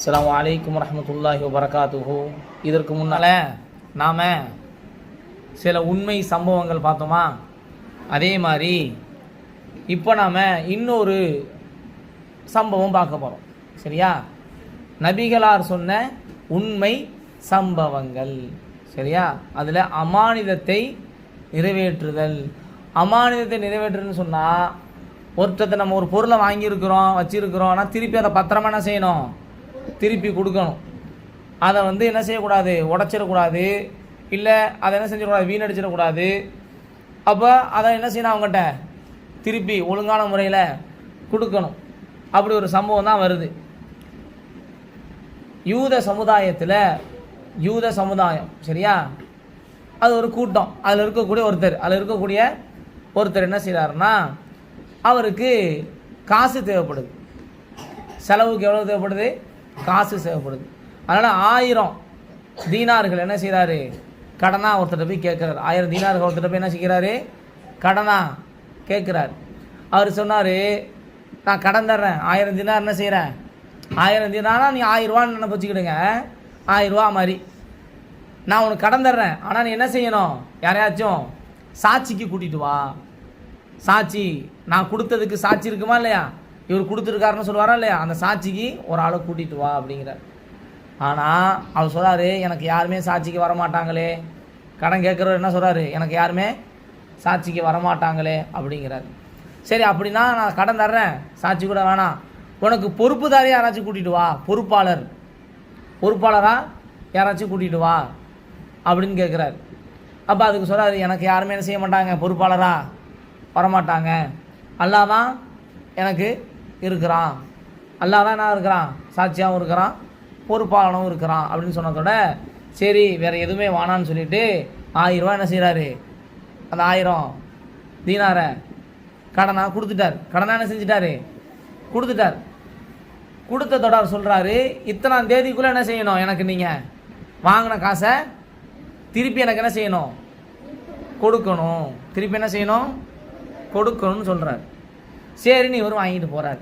அஸ்லாம் வலைக்கம் வரமத்துல்லாஹி வரகாத்துஹு இதற்கு முன்னால் நாம் சில உண்மை சம்பவங்கள் பார்த்தோமா? அதே மாதிரி இப்போ நாம் இன்னொரு சம்பவம் பார்க்க போகிறோம் சரியா? நபிகளார் சொன்ன உண்மை சம்பவங்கள். சரியா? அதில் அமானிதத்தை நிறைவேற்றுதல். அமானிதத்தை நிறைவேற்றுன்னு சொன்னால் ஒருத்தத்தை நம்ம ஒரு பொருளை வாங்கியிருக்கிறோம் வச்சுருக்கிறோம் ஆனால் திருப்பி அதை பத்திரமா என்ன செய்யணும்? திருப்பி கொடுக்கணும். அதை வந்து என்ன செய்யக்கூடாது? உடச்சிடக்கூடாது. இல்லை அதை என்ன செஞ்சிடக்கூடாது? வீணடிச்சிடக்கூடாது. அப்போ அதை என்ன செய்யணும் அவங்ககிட்ட? திருப்பி ஒழுங்கான முறையில் கொடுக்கணும். அப்படி ஒரு சம்பவம் தான் வருது. யூத சமுதாயத்தில் யூத சமுதாயம் சரியா? அது ஒரு கூட்டம். அதில் இருக்கக்கூடிய ஒருத்தர் அதில் இருக்கக்கூடிய ஒருத்தர் என்ன செய்கிறாருன்னா அவருக்கு காசு தேவைப்படுது. செலவுக்கு எவ்வளோ தேவைப்படுது? காசு தேவைப்படுது. அதனால் ஆயிரம் தீனார்கள் என்ன செய்கிறாரு கடனாக ஒருத்தர் போய் கேட்குறாரு. ஆயிரம் தீனார்கள் ஒருத்தர் போய் என்ன செய்கிறாரு? கடனாக கேட்குறாரு. அவர் சொன்னார் நான் கடன் தர்றேன். ஆயிரம் தினார் என்ன செய்கிறேன் ஆயிரம் தினார்னா நீ ஆயிரரூவான்னு ரூபான்னு நினைப்பு வச்சுக்கிடுங்க. மாதிரி. நான் உனக்கு கடன் தர்றேன். ஆனால் நீ என்ன செய்யணும்? யாரையாச்சும் சாட்சிக்கு கூட்டிகிட்டு வா. சாட்சி நான் கொடுத்ததுக்கு சாட்சி இருக்குமா இல்லையா? இவர் கொடுத்துருக்காருன்னு சொல்லுவாரா இல்லையா? அந்த சாட்சிக்கு ஒரு ஆளை கூட்டிகிட்டு வா அப்படிங்கிறார் ஆனால் அவர் சொல்கிறாரு எனக்கு யாருமே சாட்சிக்கு வரமாட்டாங்களே. கடன் கேட்குறவர் என்ன சொல்கிறாரு எனக்கு யாருமே சாட்சிக்கு வரமாட்டாங்களே அப்படிங்கிறார். சரி அப்படின்னா நான் கடன் தர்றேன். சாட்சி கூட வேணாம் உனக்கு பொறுப்புதாரி யாராச்சும் கூட்டிகிட்டு வா. பொறுப்பாளர். பொறுப்பாளராக யாராச்சும் கூட்டிகிட்டு வா அப்படின்னு கேட்குறாரு. அப்போ அதுக்கு சொல்கிறாரு எனக்கு யாருமே என்ன செய்ய மாட்டாங்க. பொறுப்பாளராக வரமாட்டாங்க. அல்லாதான் எனக்கு இருக்கிறான். அல்லாதான் என்ன இருக்கிறான்? சாட்சியாகவும் இருக்கிறான் பொறுப்பாளனும் இருக்கிறான் அப்படின்னு சொன்னதோட சரி வேறு எதுவுமே வானான்னு சொல்லிவிட்டு ஆயிரம் ரூபா என்ன செய்கிறாரு அந்த ஆயிரம் தீனாரை கடனாக கொடுத்துட்டார். கடனாக என்ன செஞ்சிட்டாரு? கொடுத்துட்டார். கொடுத்த தொடர் சொல்கிறாரு இத்தனாம் தேதிக்குள்ளே என்ன செய்யணும் எனக்கு நீங்கள் வாங்கின காசை திருப்பி எனக்கு என்ன செய்யணும்? கொடுக்கணும். திருப்பி என்ன செய்யணும்? கொடுக்கணும்னு சொல்கிறார் சரின்னு இவர் வாங்கிட்டு போகிறார்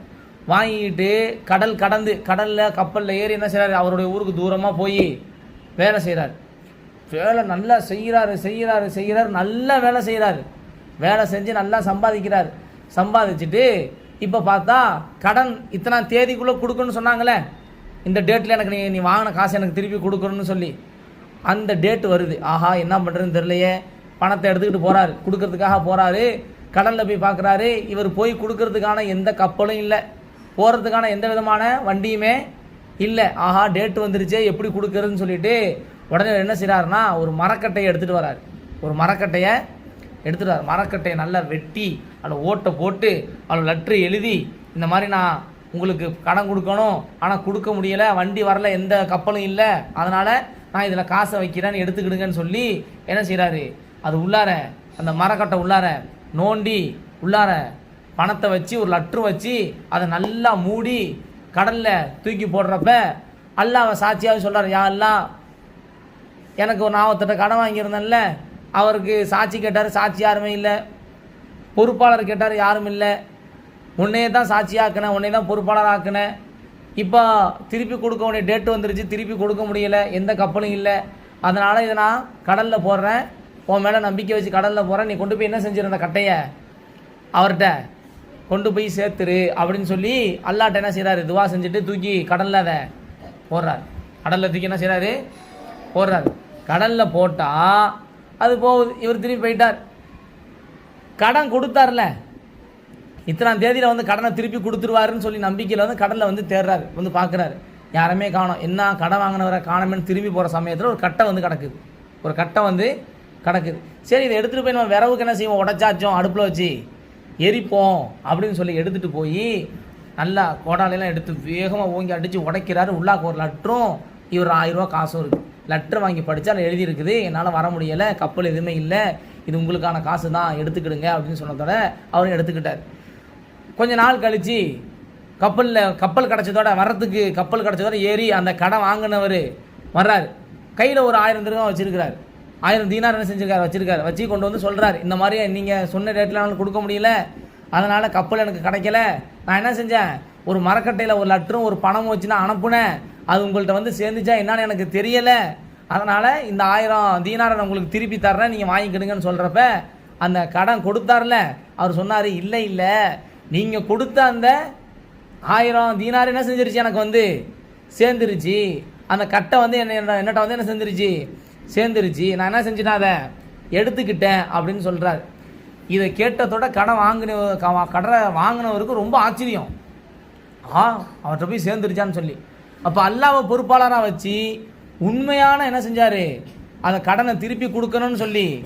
வாங்கிக்கிட்டு கடல் கடந்து கடலில் கப்பலில் ஏறி என்ன செய்கிறாரு அவருடைய ஊருக்கு தூரமாக போய் வேலை செய்கிறார் வேலை நல்லா செய்கிறாரு செய்கிறாரு செய்கிறாரு நல்லா வேலை செய்கிறாரு வேலை செஞ்சு நல்லா சம்பாதிக்கிறார். சம்பாதிச்சுட்டு இப்போ பார்த்தா கடன் இத்தனை தேதிக்குள்ளே கொடுக்கணும்னு சொன்னாங்களே. இந்த டேட்டில் எனக்கு நீ நீ வாங்கின காசு எனக்கு திருப்பி கொடுக்கணும்னு சொல்லி. அந்த டேட் வருது. ஆஹா என்ன பண்ணுறதுன்னு தெரியலையே. பணத்தை எடுத்துக்கிட்டு போகிறாரு கொடுக்கறதுக்காக போகிறாரு கடலில் போய் பார்க்குறாரு. இவர் போய் கொடுக்கறதுக்கான எந்த கப்பலும் இல்லை. போகிறதுக்கான எந்த விதமான வண்டியுமே இல்லை. ஆஹா டேட் வந்துருச்சே எப்படி கொடுக்கறதுன்னு சொல்லிட்டு உடனே என்ன செய்கிறாருன்னா ஒரு மரக்கட்டையை எடுத்துகிட்டு வராரு. ஒரு மரக்கட்டையை எடுத்துகிட்டு வரார். மரக்கட்டையை நல்லா வெட்டி அதில் ஓட்டை போட்டு அதில் லெட்ரு எழுதி இந்த மாதிரி நான் உங்களுக்கு கடன் கொடுக்கணும். ஆனால் கொடுக்க முடியலை வண்டி வரல எந்த கப்பலும் இல்லை. அதனால் நான் இதில் காசை வைக்கிறேன்னு எடுத்துக்கிடுங்கன்னு சொல்லி என்ன செய்கிறாரு அது உள்ளார அந்த மரக்கட்டை உள்ளார நோண்டி உள்ளார பணத்தை வச்சு ஒரு லட்ரு வச்சு அதை நல்லா மூடி கடலில் தூக்கி போடுறப்ப அல்லா அவன் சாட்சியாகவே சொல்கிறார் யா அல்லா எனக்கு ஒரு நாற்பத்தெட்டு கடன் வாங்கியிருந்தேன்ல. அவருக்கு சாட்சி கேட்டார் சாட்சி யாருமே இல்லை. பொறுப்பாளர் கேட்டார் யாரும் இல்லை. உன்னையே தான் சாட்சியாக்குனேன் உன்னை தான் பொறுப்பாளர் ஆக்கினேன். இப்போ திருப்பி கொடுக்க வேண்டிய டேட்டு வந்துருச்சு திருப்பி கொடுக்க முடியல எந்த கப்பலும் இல்லை. அதனால் இதை நான் கடலில் போடுறேன். உன் மேலே நம்பிக்கை வச்சு கடலில் போகிறேன் நீ கொண்டு போய் என்ன செஞ்சிருந்த கட்டையை? அவர்கிட்ட கொண்டு போய் சேர்த்துரு அப்படின்னு சொல்லி அல்லாட்ட என்ன செய்கிறாரு துவா செஞ்சுட்டு தூக்கி கடலில் அதை போடுறாரு. கடலில் தூக்கி என்ன செய்கிறாரு போடுறாரு. கடலில் போட்டால் அது போகுது. இவர் திரும்பி போயிட்டார். கடன் கொடுத்தார்ல. இத்தனாம் தேதியில் வந்து கடனை திருப்பி கொடுத்துருவாருன்னு சொல்லி நம்பிக்கையில் வந்து கடலில் வந்து தேடுறாரு வந்து பார்க்குறாரு யாருமே காணோம். என்ன கடன் வாங்கினவரை காணமேன்னு திரும்பி போகிற சமயத்தில் ஒரு கட்டை வந்து கிடக்குது. ஒரு கட்டை வந்து கிடக்குது. சரி இதை எடுத்துகிட்டு போய் நம்ம விரவுக்கு என்ன செய்வோம்? உடச்சாச்சோம் அடுப்பில் வச்சு. எரிப்போம் அப்படின்னு சொல்லி எடுத்துகிட்டு போய் நல்லா கோடாலையெல்லாம் எடுத்து வேகமாக ஓங்கி அடித்து உடைக்கிறாரு உள்ளாக்க ஒரு லட்ரும் இவர் ஆயிரம் ரூபா காசும் இருக்குது லெட்டர் வாங்கி படித்தா அதில் எழுதியிருக்குது என்னால் வர முடியலை கப்பல் எதுவுமே இல்லை இது உங்களுக்கான காசு தான் எடுத்துக்கிடுங்க அப்படின்னு சொன்னதோட அவரும் எடுத்துக்கிட்டார். கொஞ்ச நாள் கழித்து கப்பலில் கப்பல் கிடச்சதோட வர்றதுக்கு கப்பல் கிடச்சதோட ஏறி அந்த கடை வாங்கினவர் வர்றார். கையில் ஒரு ஆயிரம் திருகம் வச்சுருக்கிறார். ஆயிரம் தீனார் என்ன செஞ்சிருக்காரு வச்சிருக்காரு. வச்சு கொண்டு வந்து சொல்கிறாரு இந்த மாதிரி நீங்கள் சொன்ன ரேட்டில் என்னால் கொடுக்க முடியல. அதனால் கப்பல் எனக்கு கிடைக்கல. நான் என்ன செஞ்சேன்? ஒரு மரக்கட்டையில் ஒரு லட்டரும் ஒரு பணமும் வச்சு நான் அனுப்புனேன். அது உங்கள்கிட்ட வந்து சேர்ந்துச்சா என்னன்னு எனக்கு தெரியலை. அதனால் இந்த ஆயிரம் தீனாரை நான் உங்களுக்கு திருப்பி தர்றேன். நீங்கள் வாங்கிக்கிடுங்கன்னு சொல்கிறப்ப அந்த கடன் கொடுத்தார்ல. அவர் சொன்னார் இல்லை இல்லை. நீங்கள் கொடுத்த அந்த ஆயிரம் தீனார் என்ன செஞ்சிருச்சு எனக்கு வந்து? சேர்ந்துருச்சு. அந்த கட்டை வந்து என்ன என்ன- என்னட்ட வந்து என்ன செஞ்சிருச்சு? சேர்ந்துருச்சு. நான் என்ன செஞ்சேன்னா அதை எடுத்துக்கிட்டேன் அப்படின்னு சொல்கிறார் இதை கேட்டதோட கடன் வாங்கின க- கடனை வாங்கினவருக்கு ரொம்ப ஆச்சரியம். ஆ அவர்கிட்ட போய் சேர்ந்துருச்சான்னு சொல்லி. அப்போ அல்லாவை பொறுப்பாளராக வச்சு உண்மையான என்ன செஞ்சார்? அந்த கடனை திருப்பி கொடுக்கணும்னு சொல்லி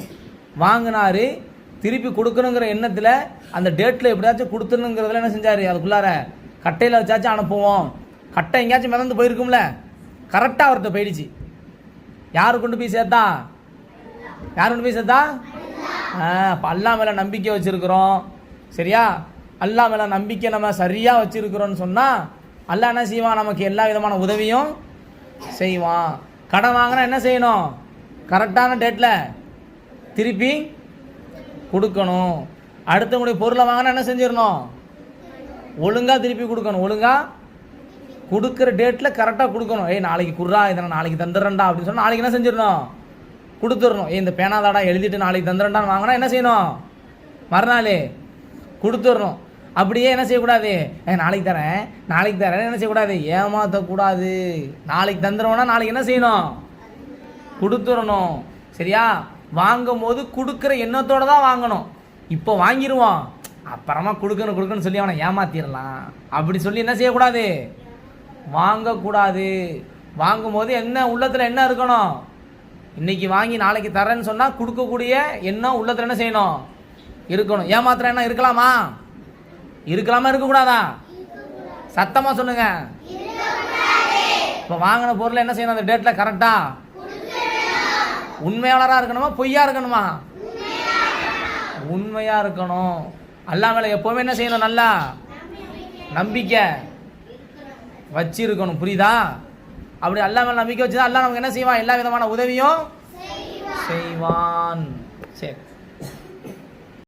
வாங்கினாரு. திருப்பி கொடுக்கணுங்கிற எண்ணத்தில் அந்த டேட்டில் எப்படியாச்சும் கொடுத்துணுங்கிறதுல என்ன செஞ்சார்? அதுக்குள்ளார கட்டையில் வச்சாச்சும் அனுப்புவோம். கட்டை எங்கேயாச்சும் மிதந்து போயிருக்கும்ல. கரெக்டாக அவர்கிட்ட போயிடுச்சு. யார் கொண்டு போய் சேர்த்தா? யார் கொண்டு போய் சேர்த்தா? இப்போ அல்லா மேலே நம்பிக்கை வச்சுருக்குறோம். சரியா? அல்லா மேலே நம்பிக்கை நம்ம சரியாக வச்சுருக்குறோன்னு சொன்னால் அல்லா என்ன செய்வான்? நமக்கு எல்லா விதமான உதவியும் செய்வான். கடன் வாங்கினா என்ன செய்யணும்? கரெக்டான டேட்டில் திருப்பி கொடுக்கணும். அடுத்தவங்களுடைய பொருளை வாங்கினா என்ன செஞ்சிடணும்? ஒழுங்காக திருப்பி கொடுக்கணும். ஒழுங்காக கொடுக்குற டேட்டில் கரெக்டாக கொடுக்கணும். ஏய் நாளைக்கு குர்ரா இதை நான் நாளைக்கு தந்துடுறேன்டா அப்படின்னு சொன்னால் நாளைக்கு என்ன செஞ்சிடணும்? கொடுத்துடணும். ஏய் இந்த பேனாதாடா எழுதிட்டு நாளைக்கு தந்துடுறேன்டான்னு வாங்கினா என்ன செய்யணும்? மறுநாள் கொடுத்துடணும். அப்படியே என்ன செய்யக்கூடாது? ஏ நாளைக்கு தரேன் நாளைக்கு தரேன் என்ன செய்யக்கூடாது? ஏமாற்றக்கூடாது நாளைக்கு தந்துடுவோம்னா நாளைக்கு என்ன செய்யணும்? கொடுத்துடணும். சரியா? வாங்கும் போது கொடுக்குற எண்ணத்தோடு தான் வாங்கணும். இப்போ வாங்கிடுவோம் அப்புறமா கொடுக்கணும் கொடுக்கணும்னு சொல்லி அவனை ஏமாத்திடலாம். அப்படி சொல்லி என்ன செய்யக்கூடாது? வாங்கக்கூடாது. வாங்கும்போது என்ன உள்ளத்தில் என்ன இருக்கணும்? இன்னைக்கு வாங்கி நாளைக்கு தரேன்னு சொன்னால் கொடுக்கக்கூடிய எண்ணம் உள்ளத்தில் என்ன செய்யணும்? இருக்கணும். ஏமாத்துற எண்ணம் இருக்கலாமா? இருக்கலாமா இருக்கக்கூடாதா? சத்தமாக சொல்லுங்க. இப்போ வாங்கின பொருள் என்ன செய்யணும்? அந்த டேட்டில் கரெக்டாக உண்மையாளராக இருக்கணுமா? பொய்யா இருக்கணுமா? உண்மையாக இருக்கணும். அல்லா எப்போவுமே என்ன செய்யணும்? நல்லா நம்பிக்கை. வச்சிருக்கணும் புரியுதா? அப்படி அல்லா மேலே நம்பிக்கை வச்சுதான் அல்லா நமக்கு என்ன செய்வான்? எல்லா விதமான உதவியும் செய்வான். சரி.